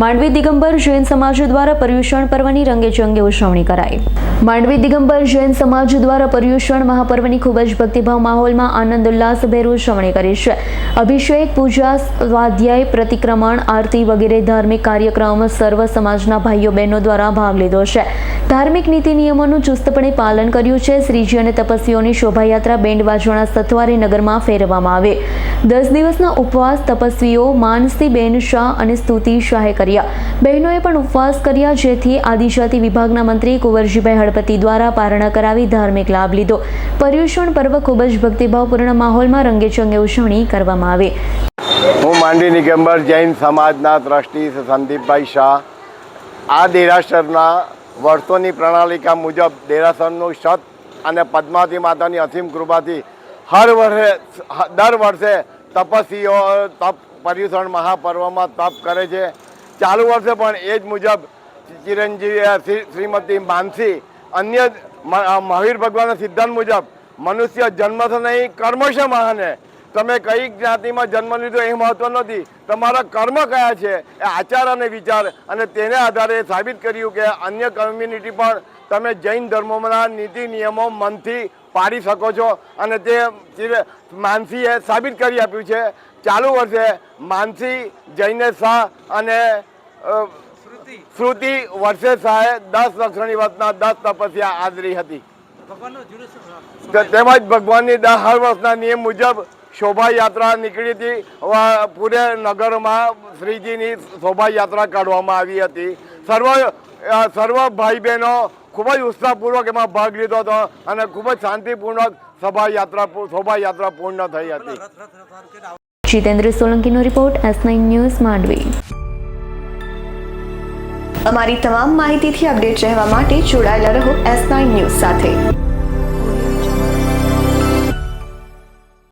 માંડવી દિગંબર જૈન સમાજ દ્વારા પર્યુષણ પર્વની રંગેચંગે ઉજવણી કરાઈ. માંડવી દિગંબર જૈન સમાજ દ્વારા પર્યુષણ મહાપર્વની ખૂબ જ ભક્તિભાવ માહોલમાં આનંદ ઉલ્લાસભેર ઉજવણી કરી છે. અભિષેક, પૂજા, સ્વાધ્યાય, પ્રતિક્રમણ, આરતી વગેરે ધાર્મિક કાર્યક્રમ સર્વ સમાજના ભાઈઓ બહેનો દ્વારા ભાગ લીધો છે. ધાર્મિક નીતિ નિયમોનું ચુસ્તપણે પાલન કર્યું છે. શ્રીજી અને તપસ્વીઓની શોભાયાત્રા બેન્ડ બાજવાના સથવારે નગરમાં ફેરવવામાં આવે. દસ દિવસના ઉપવાસ તપસ્વીઓ માનસીબેન શાહ અને સ્તુતિ શાહે કર્યા. બહેનોએ પણ ઉપવાસ કર્યા, જેથી આદિજાતિ વિભાગના મંત્રી કુંવરજીભાઈ હળપતિ દ્વારા પારણા કરાવી ધાર્મિક લાભ લીધો. પર્યુષણ પર્વ ખૂબ જ ભક્તિભાવપૂર્ણ માહોલમાં રંગેચંગે ઉજવણી કરવામાં આવી. હું માંડવી નિગમ્બર જૈન સમાજના ટ્રસ્ટી સંદીપભાઈ શાહ. આ દેરાસરના વર્ષોની પ્રણાલિકા મુજબ દેરાસરનું સત અને પદ્માવતી માતાની અસીમ કૃપાથી હર વર્ષે દર વર્ષે તપસ્વીઓ, તપ પર્યુષણ મહાપર્વમાં તપ કરે છે. ચાલુ વર્ષે પણ એ જ મુજબ ચિરંજીવી શ્રી- શ્રીમતી માનસી અન્ય મહાવીર ભગવાનના સિદ્ધાંત મુજબ મનુષ્ય જન્મથી નહીં, કર્મશ મહાને. તમે કઈ જ્ઞાતિમાં જન્મ લીધો એ મહત્વ નથી. તમારા કર્મ કયા છે એ આચાર અને વિચાર અને તેને આધારે સાબિત કર્યું કે અન્ય કમ્યુનિટી પણ તમે જૈન ધર્મોના નીતિ નિયમો મનથી પાડી શકો છો અને તે માનસીએ સાબિત કરી આપ્યું છે. ચાલુ વર્ષે માનસી જૈને શાહ અને શ્રુતિ વર્ષે શાહે દસ લક્ષણી વર્ષના દસ તપસ્યા હાજરી હતી. તેમજ ભગવાનની દર હર વર્ષના નિયમ મુજબ શોભાયાત્રા નીકળી હતી. પૂરે નગરમાં શ્રીજીની શોભાયાત્રા કાઢવામાં આવી હતી. સર્વ સર્વ ભાઈ બહેનો ખૂબ જ ઉત્સાહપૂર્વક એમાં ભાગ લીધો હતો અને ખૂબ જ શાંતિપૂર્વક શોભાયાત્રા શોભાયાત્રા પૂર્ણ થઈ હતી. Jitendra સોલંકીનો report S nine news Mandvi. અમારી તમામ માહિતીથી અપડેટ રહેવા માટે જોડાયેલા રહો એસ નાઇન ન્યૂઝ સાથે.